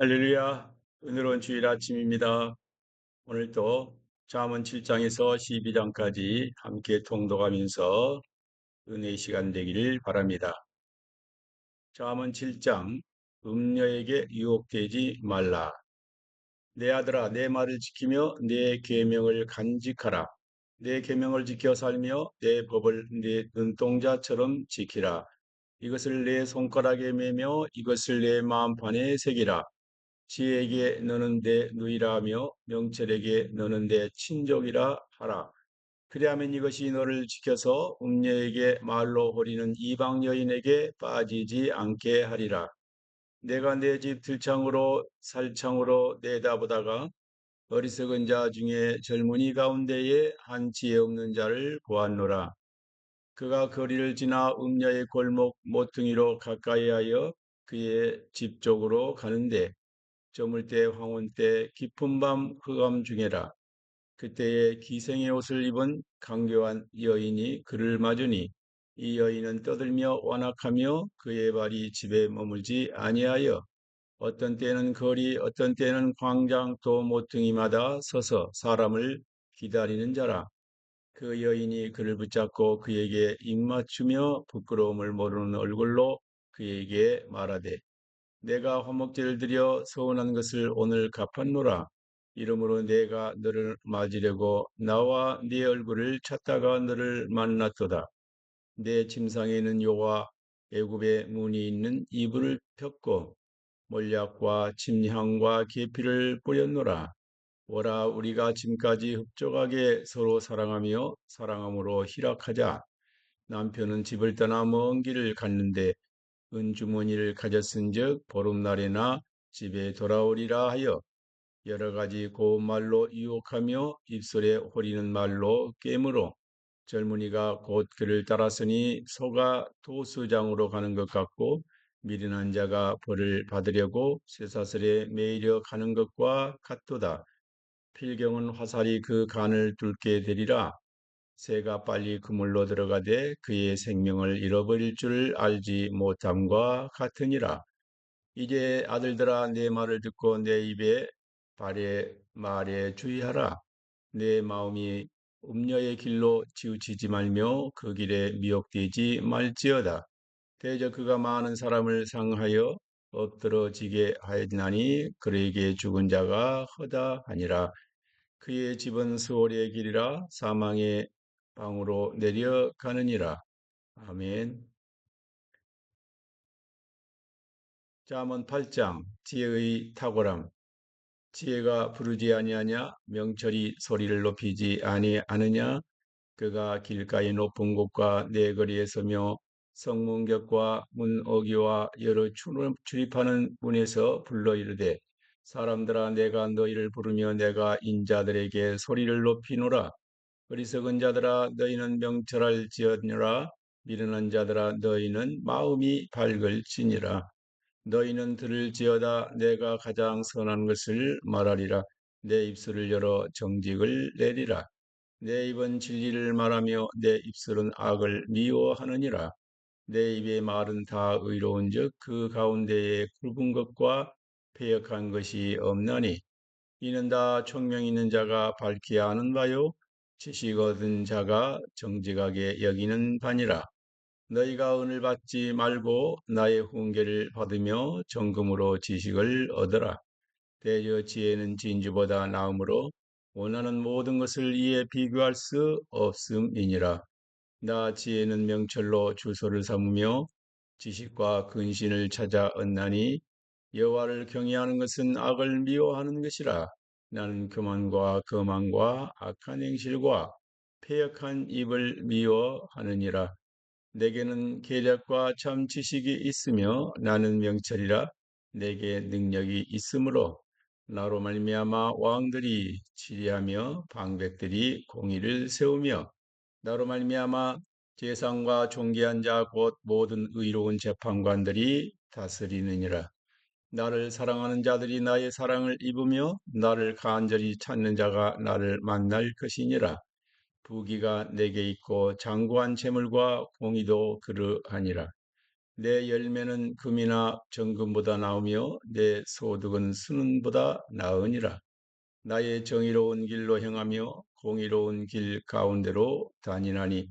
할렐루야. 오늘은 주일 아침입니다. 오늘도 잠언 7장에서 12장까지 함께 통독하면서 은혜의 시간 되기를 바랍니다. 잠언 7장 음녀에게 유혹되지 말라. 내 아들아 내 말을 지키며 내 계명을 간직하라. 내 계명을 지켜 살며 내 법을 내 눈동자처럼 지키라. 이것을 내 손가락에 매며 이것을 내 마음판에 새기라. 지에게 너는 내 누이라 하며 명철에게 너는 내 친족이라 하라. 그리하면 이것이 너를 지켜서 음녀에게 말로 호리는 이방 여인에게 빠지지 않게 하리라. 내가 내 집 들창으로 살창으로 내다보다가 어리석은 자 중에 젊은이 가운데에 한 지혜 없는 자를 보았노라. 그가 거리를 지나 음녀의 골목 모퉁이로 가까이하여 그의 집 쪽으로 가는데 저물 때 황혼 때 깊은 밤 흑암 중에라. 그때에 기생의 옷을 입은 강교한 여인이 그를 맞으니 이 여인은 떠들며 완악하며 그의 발이 집에 머물지 아니하여 어떤 때는 거리 어떤 때는 광장 또 모퉁이마다 서서 사람을 기다리는 자라. 그 여인이 그를 붙잡고 그에게 입맞추며 부끄러움을 모르는 얼굴로 그에게 말하되 내가 화목제를 드려 서운한 것을 오늘 갚았노라. 이러므로 내가 너를 맞으려고 나와 네 얼굴을 찾다가 너를 만났도다. 내 침상에는 요와 애굽의 문이 있는 이불을 폈고 몰약과 침향과 계피를 뿌렸노라. 오라 우리가 지금까지 흡족하게 서로 사랑하며 사랑함으로 희락하자. 남편은 집을 떠나 먼 길을 갔는데 은주머니를 가졌은즉 보름날에나 집에 돌아오리라 하여 여러 가지 고운 말로 유혹하며 입술에 호리는 말로 깨물어 젊은이가 곧 그를 따랐으니 소가 도수장으로 가는 것 같고 미련한 자가 벌을 받으려고 쇠사슬에 매이려 가는 것과 같도다. 필경은 화살이 그 간을 뚫게 되리라. 새가 빨리 그물로 들어가되 그의 생명을 잃어버릴 줄 알지 못함과 같으니라. 이제 아들들아 내 말을 듣고 내 입에 발에 말에 주의하라. 내 마음이 음녀의 길로 치우치지 말며 그 길에 미혹되지 말지어다. 대저 그가 많은 사람을 상하여 엎드러지게 하였나니 그에게 죽은 자가 허다하니라. 그의 집은 수월의 길이라 사망의 방으로 내려가느니라. 아멘. 잠언 8장 지혜의 탁월함 지혜가 부르지 아니하냐 명철이 소리를 높이지 아니하느냐 그가 길가의 높은 곳과 내 거리에 서며 성문격과 문어기와 여러 출입하는 문에서 불러 이르되 사람들아 내가 너희를 부르며 내가 인자들에게 소리를 높이노라 어리석은 자들아 너희는 명철할지어니라 미련한 자들아 너희는 마음이 밝을지니라. 너희는 들을지어다 내가 가장 선한 것을 말하리라. 내 입술을 열어 정직을 내리라. 내 입은 진리를 말하며 내 입술은 악을 미워하느니라. 내 입의 말은 다 의로운즉 그 가운데에 굵은 것과 폐역한 것이 없나니. 이는 다 총명 있는 자가 밝히 아는 바요 지식 얻은 자가 정직하게 여기는 바니라. 너희가 은을 받지 말고 나의 훈계를 받으며 정금으로 지식을 얻어라. 대저 지혜는 진주보다 나음으로 원하는 모든 것을 이에 비교할 수 없음이니라. 나 지혜는 명철로 주소를 삼으며 지식과 근신을 찾아 얻나니 여호와를 경외하는 것은 악을 미워하는 것이라. 나는 교만과 거만과 악한 행실과 폐역한 입을 미워하느니라. 내게는 계략과 참 지식이 있으며 나는 명철이라 내게 능력이 있으므로 나로 말미암아 왕들이 치리하며 방백들이 공의를 세우며 나로 말미암아 재상과 존귀한 자 곧 모든 의로운 재판관들이 다스리느니라. 나를 사랑하는 자들이 나의 사랑을 입으며 나를 간절히 찾는 자가 나를 만날 것이니라. 부귀가 내게 있고 장구한 재물과 공의도 그러하니라. 내 열매는 금이나 정금보다 나으며 내 소득은 순은보다 나으니라. 나의 정의로운 길로 행하며 공의로운 길 가운데로 다니나니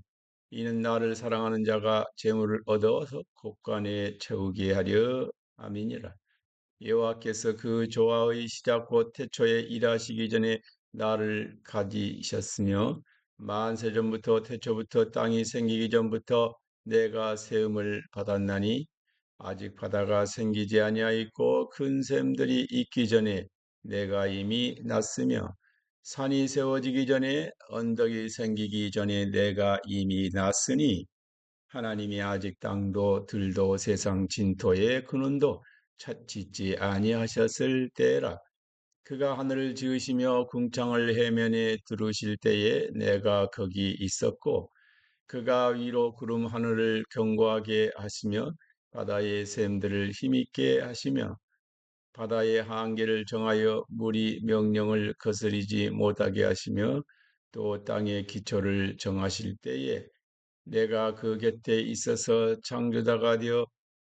이는 나를 사랑하는 자가 재물을 얻어서 곳간에 채우게 하려 함이니라. 여호와께서 그 조화의 시작 곧 태초에 일하시기 전에 나를 가지셨으며 만세 전부터 태초부터 땅이 생기기 전부터 내가 세움을 받았나니 아직 바다가 생기지 아니하였고 큰 샘들이 있기 전에 내가 이미 났으며 산이 세워지기 전에 언덕이 생기기 전에 내가 이미 났으니 하나님이 아직 땅도 들도 세상 진토의 근원도 찾 짓지 아니하셨을 때라. 그가 하늘을 지으시며 궁창을 해면에 두르실 때에 내가 거기 있었고 그가 위로 구름 하늘을 견고하게 하시며 바다의 샘들을 힘있게 하시며 바다의 한계를 정하여 물이 명령을 거스리지 못하게 하시며 또 땅의 기초를 정하실 때에 내가 그 곁에 있어서 창조자가 되어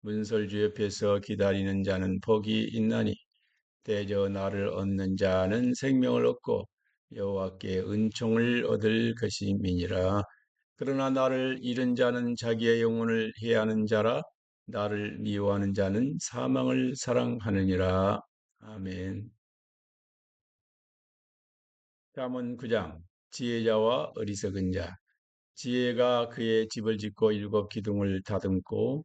문설주 옆에서 기다리는 자는 복이 있나니 대저 나를 얻는 자는 생명을 얻고 여호와께 은총을 얻을 것임이니라. 그러나 나를 잃은 자는 자기의 영혼을 해하는 자라 나를 미워하는 자는 사망을 사랑하느니라. 아멘. 잠언 9장 지혜자와 어리석은 자 지혜가 그의 집을 짓고 일곱 기둥을 다듬고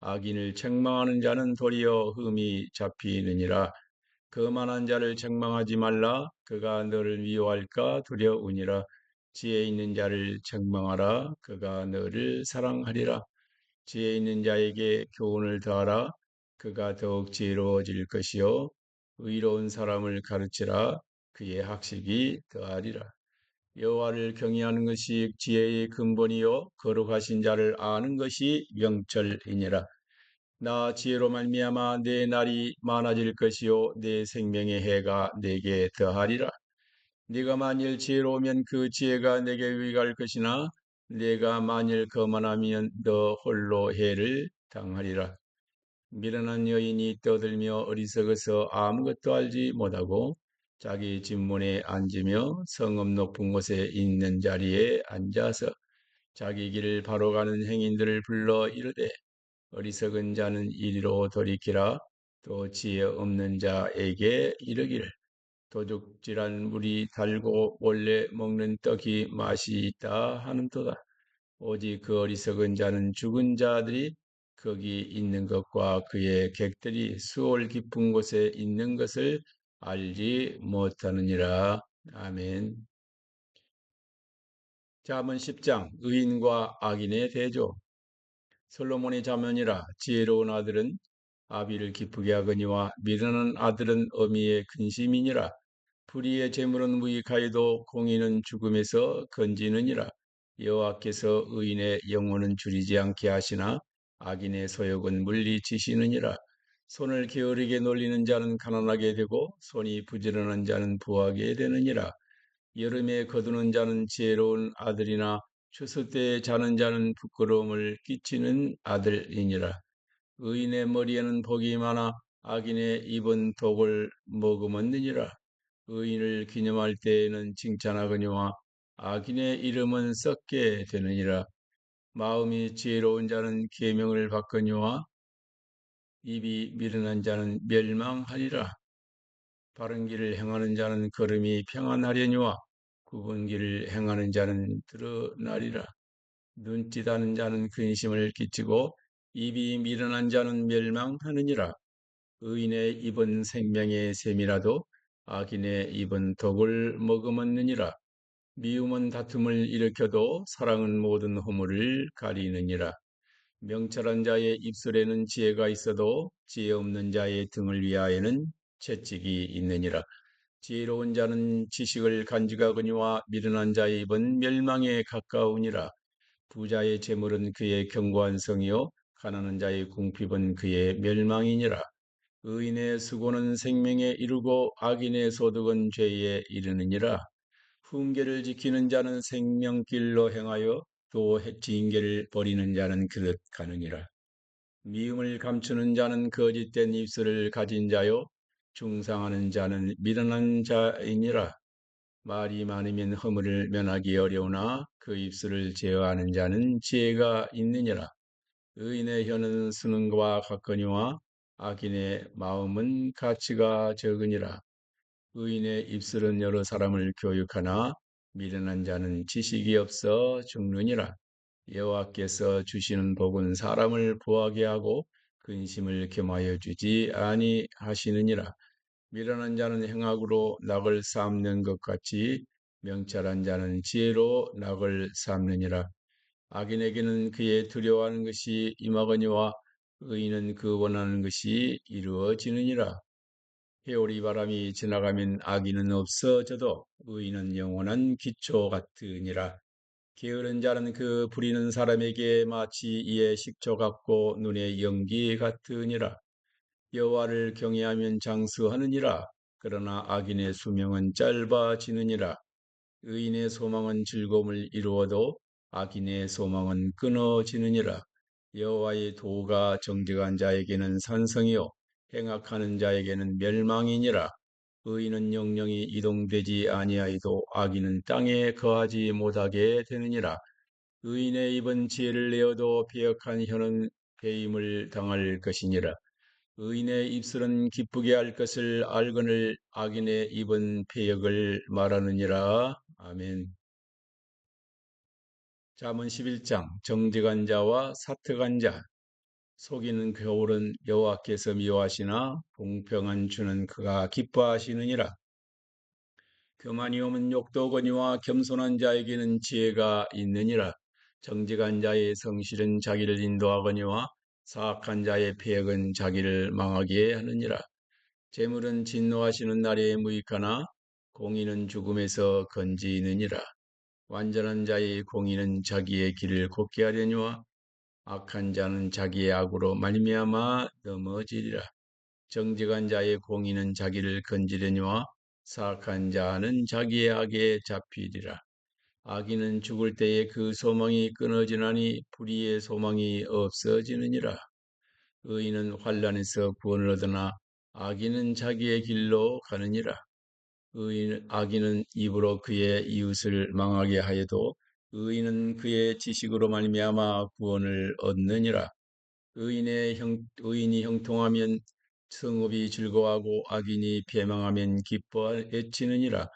악인을 책망하는 자는 도리어 흠이 잡히느니라. 거만한 자를 책망하지 말라. 그가 너를 미워할까 두려우니라. 지혜 있는 자를 책망하라. 그가 너를 사랑하리라. 지혜 있는 자에게 교훈을 더하라. 그가 더욱 지혜로워질 것이요. 의로운 사람을 가르치라. 그의 학식이 더하리라 여호와를 경외하는 것이 지혜의 근본이요 거룩하신 자를 아는 것이 명철이니라. 나 지혜로 말미암아 내 날이 많아질 것이요 내 생명의 해가 내게 더하리라. 네가 만일 지혜로우면 그 지혜가 내게 유익할 것이나 네가 만일 거만하면 너 홀로 해를 당하리라. 미련한 여인이 떠들며 어리석어서 아무것도 알지 못하고 자기 집문에 앉으며 성읍 높은 곳에 있는 자리에 앉아서 자기 길을 바로 가는 행인들을 불러 이르되 어리석은 자는 이리로 돌이키라 또 지혜 없는 자에게 이르기를 도둑질한 물이 달고 원래 먹는 떡이 맛이 있다 하는도다. 오직 그 어리석은 자는 죽은 자들이 거기 있는 것과 그의 객들이 수월 깊은 곳에 있는 것을 알지 못하느니라. 아멘. 잠언 10장 의인과 악인의 대조 솔로몬의 자면이라 지혜로운 아들은 아비를 기쁘게 하거니와 미련한 아들은 어미의 근심이니라. 불의의 재물은 무익하여도 공의는 죽음에서 건지느니라. 여호와께서 의인의 영혼은 줄이지 않게 하시나 악인의 소욕은 물리치시느니라. 손을 게으르게 놀리는 자는 가난하게 되고 손이 부지런한 자는 부하게 되느니라. 여름에 거두는 자는 지혜로운 아들이나 추수 때에 자는 자는 부끄러움을 끼치는 아들이니라. 의인의 머리에는 복이 많아 악인의 입은 독을 머금었느니라. 의인을 기념할 때에는 칭찬하거니와 악인의 이름은 썩게 되느니라. 마음이 지혜로운 자는 계명을 받거니와 입이 미련한 자는 멸망하리라. 바른 길을 행하는 자는 걸음이 평안하려니와 굽은 길을 행하는 자는 드러나리라. 눈짓하는 자는 근심을 끼치고 입이 미련한 자는 멸망하느니라. 의인의 입은 생명의 샘이라도 악인의 입은 독을 머금었느니라. 미움은 다툼을 일으켜도 사랑은 모든 허물을 가리느니라. 명철한 자의 입술에는 지혜가 있어도 지혜 없는 자의 등을 위하여는 채찍이 있느니라. 지혜로운 자는 지식을 간직하거니와 미련한 자의 입은 멸망에 가까우니라. 부자의 재물은 그의 견고한 성이요 가난한 자의 궁핍은 그의 멸망이니라. 의인의 수고는 생명에 이르고 악인의 소득은 죄에 이르느니라. 훈계를 지키는 자는 생명길로 행하여 또 징계를 버리는 자는 그릇 가느니라. 미움을 감추는 자는 거짓된 입술을 가진 자요 중상하는 자는 미련한 자이니라. 말이 많으면 허물을 면하기 어려우나 그 입술을 제어하는 자는 지혜가 있느니라. 의인의 혀는 수능과 같거니와 악인의 마음은 가치가 적으니라. 의인의 입술은 여러 사람을 교육하나 미련한 자는 지식이 없어 죽느니라. 여호와께서 주시는 복은 사람을 부하게 하고 근심을 겸하여 주지 아니하시느니라. 미련한 자는 행악으로 낙을 쌓는 것 같이 명철한 자는 지혜로 낙을 쌓느니라. 악인에게는 그의 두려워하는 것이 임하거니와 의인은 그 원하는 것이 이루어지느니라. 해오리 바람이 지나가면 악인은 없어져도 의인은 영원한 기초 같으니라. 게으른 자는 그 부리는 사람에게 마치 이의 식초 같고 눈의 연기 같으니라. 여호와를 경외하면 장수하느니라. 그러나 악인의 수명은 짧아지느니라. 의인의 소망은 즐거움을 이루어도 악인의 소망은 끊어지느니라. 여호와의 도가 정직한 자에게는 산성이요 행악하는 자에게는 멸망이니라. 의인은 영영이 이동되지 아니하여도 악인은 땅에 거하지 못하게 되느니라. 의인의 입은 지혜를 내어도 배역한 혀는 배임을 당할 것이니라. 의인의 입술은 기쁘게 할 것을 알거늘 악인의 입은 폐역을 말하느니라. 아멘. 잠언 11장 정직한 자와 사특한 자 속이는 겨울은 여호와께서 미워하시나 공평한 주는 그가 기뻐하시느니라. 교만이 오면 욕도 거니와 겸손한 자에게는 지혜가 있느니라. 정직한 자의 성실은 자기를 인도하거니와 사악한 자의 폐역은 자기를 망하게 하느니라. 재물은 진노하시는 날에 무익하나 공의는 죽음에서 건지느니라. 완전한 자의 공의는 자기의 길을 곱게 하려니와 악한 자는 자기의 악으로 말미암아 넘어지리라. 정직한 자의 공의는 자기를 건지려니와 사악한 자는 자기의 악에 잡히리라. 악인은 죽을 때에 그 소망이 끊어지나니 불의의 소망이 없어지느니라. 의인은 환란에서 구원을 얻으나 악인은 자기의 길로 가느니라. 의인 악인은 입으로 그의 이웃을 망하게 하여도 의인은 그의 지식으로 말미암아 구원을 얻느니라. 의인의 형, 의인이 형통하면 성읍이 즐거워하고 악인이 패망하면 기뻐 애치느니라.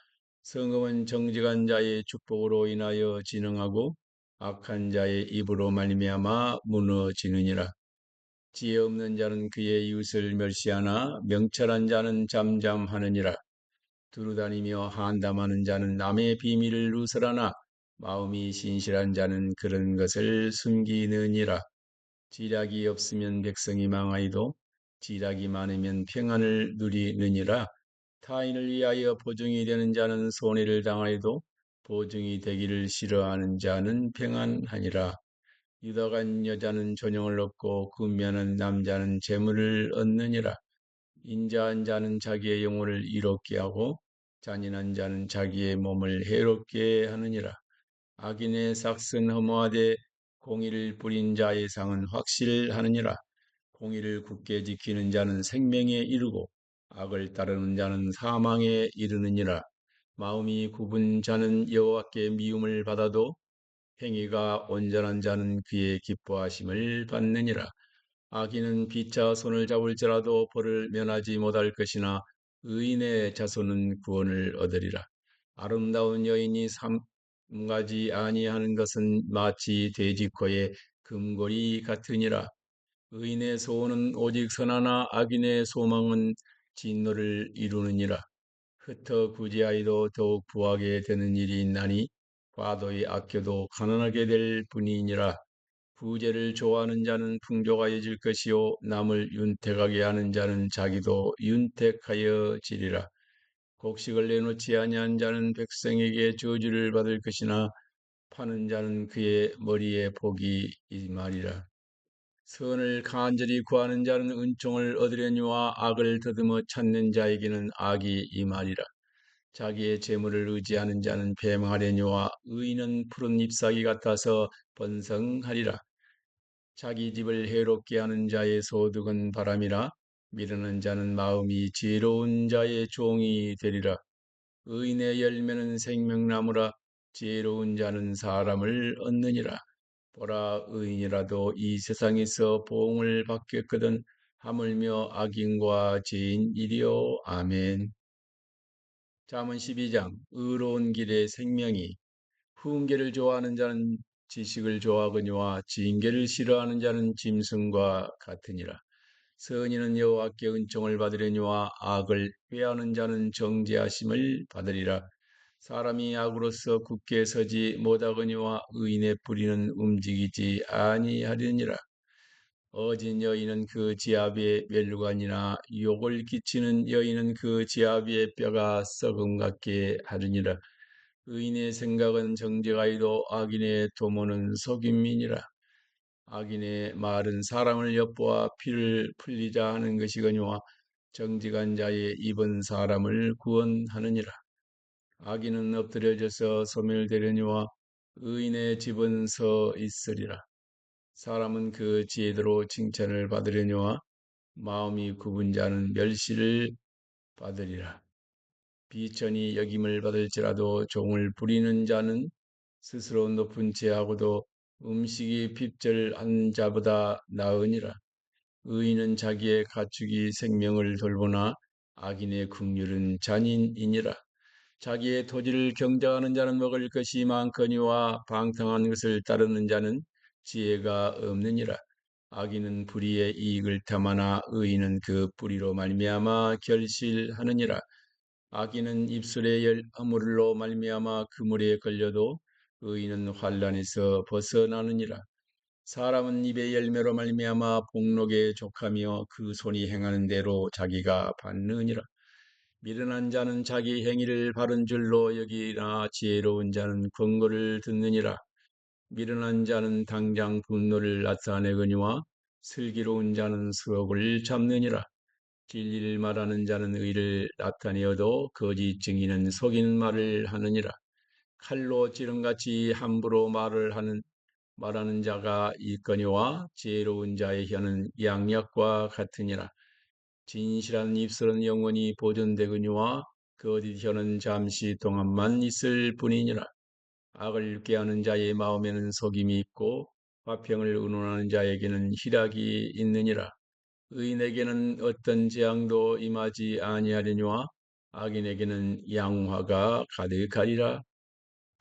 성읍은 정직한 자의 축복으로 인하여 진흥하고 악한 자의 입으로 말미암아 무너지느니라. 지혜 없는 자는 그의 이웃을 멸시하나 명철한 자는 잠잠하느니라. 두루다니며 한담하는 자는 남의 비밀을 누설하나 마음이 신실한 자는 그런 것을 숨기느니라. 지략이 없으면 백성이 망하이도 지략이 많으면 평안을 누리느니라. 타인을 위하여 보증이 되는 자는 손해를 당하여도 보증이 되기를 싫어하는 자는 평안하니라. 유다간 여자는 존영을 얻고 근면한 남자는 재물을 얻느니라. 인자한 자는 자기의 영혼을 이롭게 하고 잔인한 자는 자기의 몸을 해롭게 하느니라. 악인의 삭은 허무하되 공의를 뿌린 자의 상은 확실하느니라. 공의를 굳게 지키는 자는 생명에 이르고 악을 따르는 자는 사망에 이르느니라. 마음이 굽은 자는 여호와께 미움을 받아도 행위가 온전한 자는 그의 기뻐하심을 받느니라. 악인은 비차 손을 잡을지라도 벌을 면하지 못할 것이나 의인의 자손은 구원을 얻으리라. 아름다운 여인이 삼 가지 아니하는 것은 마치 돼지코의 금고리 같으니라. 의인의 소원은 오직 선하나 악인의 소망은 진노를 이루느니라. 흩어 구제하여도 더욱 부하게 되는 일이 있나니 과도히 아껴도 가난하게 될 뿐이니라. 부제를 좋아하는 자는 풍족하여질 것이요 남을 윤택하게 하는 자는 자기도 윤택하여지리라. 곡식을 내놓지 아니한 자는 백성에게 저주를 받을 것이나 파는 자는 그의 머리에 복이 이말이라. 선을 간절히 구하는 자는 은총을 얻으려니와 악을 더듬어 찾는 자에게는 악이 이말이라. 자기의 재물을 의지하는 자는 배망하려니와 의인은 푸른 잎사귀 같아서 번성하리라. 자기 집을 해롭게 하는 자의 소득은 바람이라. 미르는 자는 마음이 지혜로운 자의 종이 되리라. 의인의 열매는 생명나무라. 지혜로운 자는 사람을 얻느니라. 보라 의인이라도 이 세상에서 보응을 받겠거든 하물며 악인과 죄인 이리요. 아멘. 잠언 12장 의로운 길의 생명이 훈계를 좋아하는 자는 지식을 좋아하거니와 징계를 싫어하는 자는 짐승과 같으니라. 선인은 여호와께 은총을 받으려니와 악을 회하는 자는 정죄하심을 받으리라. 사람이 악으로서 굳게 서지 못하거니와 의인의 뿌리는 움직이지 아니하려니라. 어진 여인은 그 지압의 멸류관이나 욕을 끼치는 여인은 그 지압의 뼈가 썩음 같게 하느니라. 의인의 생각은 정제가이도 악인의 도모는 속임이니라. 악인의 말은 사람을 엿보아 피를 풀리자 하는 것이거니와 정직한 자의 입은 사람을 구원하느니라. 악인은 엎드려져서 소멸되려니와 의인의 집은 서 있으리라. 사람은 그 지혜대로 칭찬을 받으려니와 마음이 굽은 자는 멸시를 받으리라. 비천이 여김을 받을지라도 종을 부리는 자는 스스로 높은 채하고도 음식이 핍절한 자보다 나으니라. 의인은 자기의 가축이 생명을 돌보나 악인의 국률은 잔인이니라. 자기의 토지를 경작하는 자는 먹을 것이 많거니와 방탕한 것을 따르는 자는 지혜가 없느니라. 악인은 불의의 이익을 탐하나 의인은 그 뿌리로 말미암아 결실하느니라. 악인은 입술의 열 허물로 말미암아 그물에 걸려도 의인은 환란에서 벗어나느니라. 사람은 입의 열매로 말미암아 복록에 족하며 그 손이 행하는 대로 자기가 받느니라. 미련한 자는 자기 행위를 바른 줄로 여기나 지혜로운 자는 권고를 듣느니라. 미련한 자는 당장 분노를 나타내거니와 슬기로운 자는 수억을 잡느니라. 진리를 말하는 자는 의를 나타내어도 거짓 증인은 속이는 말을 하느니라. 칼로 찌른같이 함부로 말을 하는 말하는 자가 있거니와 지혜로운 자의 혀는 양약과 같으니라. 진실한 입술은 영원히 보존되거니와 거짓 혀는 잠시 동안만 있을 뿐이니라. 악을 꾀하는 자의 마음에는 속임이 있고 화평을 의논하는 자에게는 희락이 있느니라. 의인에게는 어떤 재앙도 임하지 아니하려니와 악인에게는 양화가 가득하리라.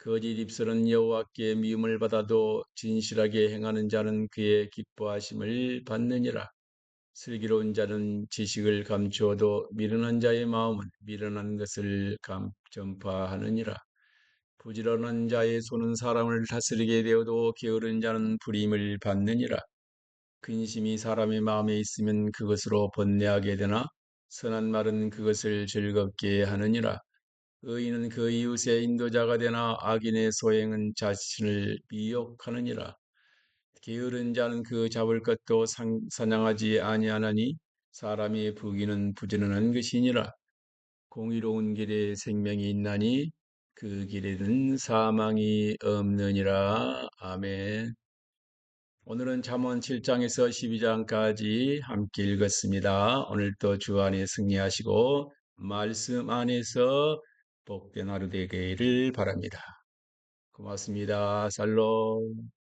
거짓 입술은 여호와께 미움을 받아도 진실하게 행하는 자는 그의 기뻐하심을 받느니라. 슬기로운 자는 지식을 감추어도 미련한 자의 마음은 미련한 것을 감, 전파하느니라. 부지런한 자의 손은 사람을 다스리게 되어도 게으른 자는 불임을 받느니라. 근심이 사람의 마음에 있으면 그것으로 번뇌하게 되나 선한 말은 그것을 즐겁게 하느니라. 의인은 그 이웃의 인도자가 되나 악인의 소행은 자신을 미혹하느니라. 게으른 자는 그 잡을 것도 상, 사냥하지 아니하나니 사람의 부귀는 부지런한 것이니라. 공의로운 길에 생명이 있나니 그 길에는 사망이 없느니라. 아멘. 오늘은 잠언 7장에서 12장까지 함께 읽었습니다. 오늘도 주 안에 승리하시고 말씀 안에서 복된 하루 되기를 바랍니다. 고맙습니다. 살롬.